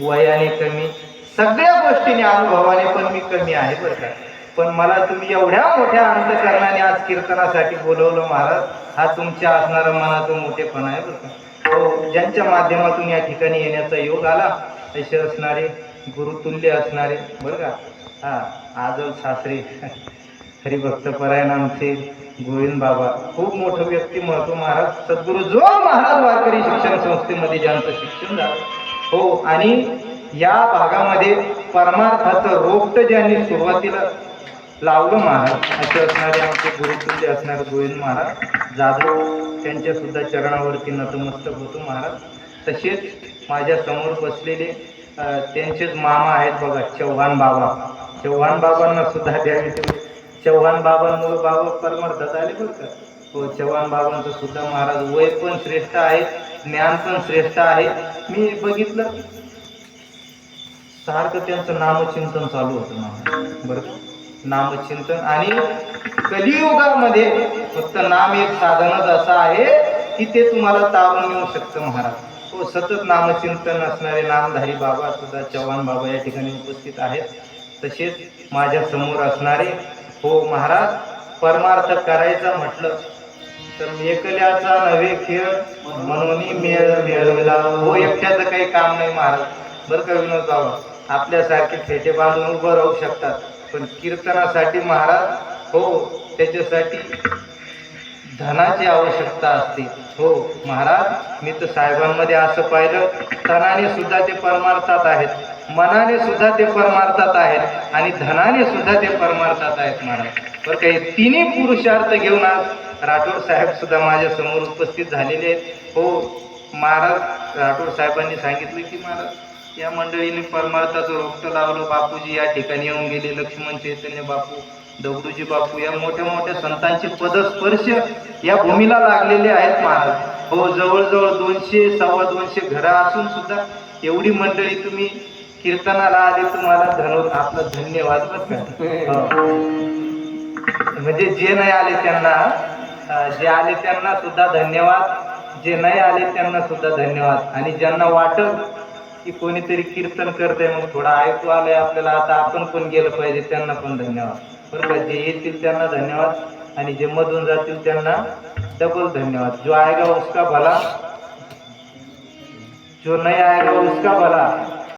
वयाने कमी सगळ्या गोष्टीने अनुभवाने पण मी कमी आहे बरं का. पण मला तुम्ही एवढ्या मोठ्या अंतकरणाने आज कीर्तनासाठी बोलवलं महाराज हा तुमच्या असणारा मनाचा मोठेपणा आहे बरं का. हो ज्यांच्या माध्यमातून या ठिकाणी येण्याचा योग आला असे असणारे गुरुतुल्य असणारे बरं का. हा आजल सासरे हरिभक्त परायण आमचे गोविंद बाबा खूप मोठं व्यक्तिमत्व महाराज सद्गुरु जो महाराज वारकरी शिक्षण संस्थेमध्ये ज्यांचं शिक्षण झालं हो आणि या भागामध्ये परमार्थाचं रोपट ज्यांनी सुरुवातीला लावलं महाराज. असे असणारे आमचे गुरुतुल्य असणारे गोविंद महाराज. जाधव त्यांच्या सुद्धा चरणावरती नतमस्तक होतो महाराज. तसेच माझ्यासमोर बसलेले त्यांचेच मामा आहेत बघा चव्हाण बाबा. चव्हाण बाबांना सुद्धा द्यावी चव्हाण बाबांमुळे बाबा परमार्थात आले बघ का? हो चव्हाण बाबांचं सुद्धा महाराज वय पण श्रेष्ठ आहेत ज्ञान पण श्रेष्ठ आहे. मी बघितलं. सारखं त्यांचं नामचिंतन चालू होतं ना बरं. नामचिंतन आणि कलियुगामध्ये फक्त नाम एक साधनच असं आहे की ते तुम्हाला तारून येऊ शकतं महाराज. हो सतत नामचिंतन असणारे नामधारी बाबा सुद्धा चव्हाण बाबा या ठिकाणी उपस्थित आहेत. तसेच माझ्यासमोर असणारे हो महाराज परमार्थ करायचा म्हटलं तर एकल्याचा नव्हे खेळ म्हणून मेळ मिळवला. हो एकट्याचं काही काम नाही महाराज. बरं का विनोद बाबा आपल्यासारखे फेटे बांधून उभं राहू शकतात. पण कीर्तनासाठी महाराज हो त्याच्यासाठी धनाची आवश्यकता असते. हो महाराज मी तर साहेबांमध्ये असं पाहिलं. धनाने सुद्धा ते परमार्थात आहेत. मनाने सुद्धा ते परमार्थात आहेत. आणि धनाने सुद्धा ते परमार्थात आहेत महाराज. बरं काही तिन्ही पुरुषार्थ घेऊन आज राठोड साहेब सुद्धा माझ्यासमोर उपस्थित झालेले आहेत. हो महाराज राठोड साहेबांनी सांगितलं की महाराज या मंडळीने परमार्थाचं रोपटं लावलं बापूजी या ठिकाणी येऊन गेले लक्ष्मण चैतन्य बापू दगडूजी बापू या मोठ्या मोठ्या संतांचे पदस्पर्श या भूमीला लागलेले आहेत महाराज. हो जवळजवळ दोनशे सव्वा दोनशे घरं असून सुद्धा एवढी मंडळी तुम्ही कीर्तनाला आले तुम्हाला धन्य आपलं धन्यवाद. हो. म्हणजे जे नाही आले त्यांना जे आले त्यांना सुद्धा धन्यवाद. जे नाही आले त्यांना सुद्धा धन्यवाद. आणि ज्यांना वाटल की कोणीतरी कीर्तन करते मग थोडा ऐकू आलंय आपल्याला. आता आपण पण गेलं पाहिजे त्यांना पण धन्यवाद. बरोबर जे येतील त्यांना धन्यवाद. आणि जे मधून जातील त्यांना डबल धन्यवाद. जो आएगा उसका भला जो नाही आएगा उसका भला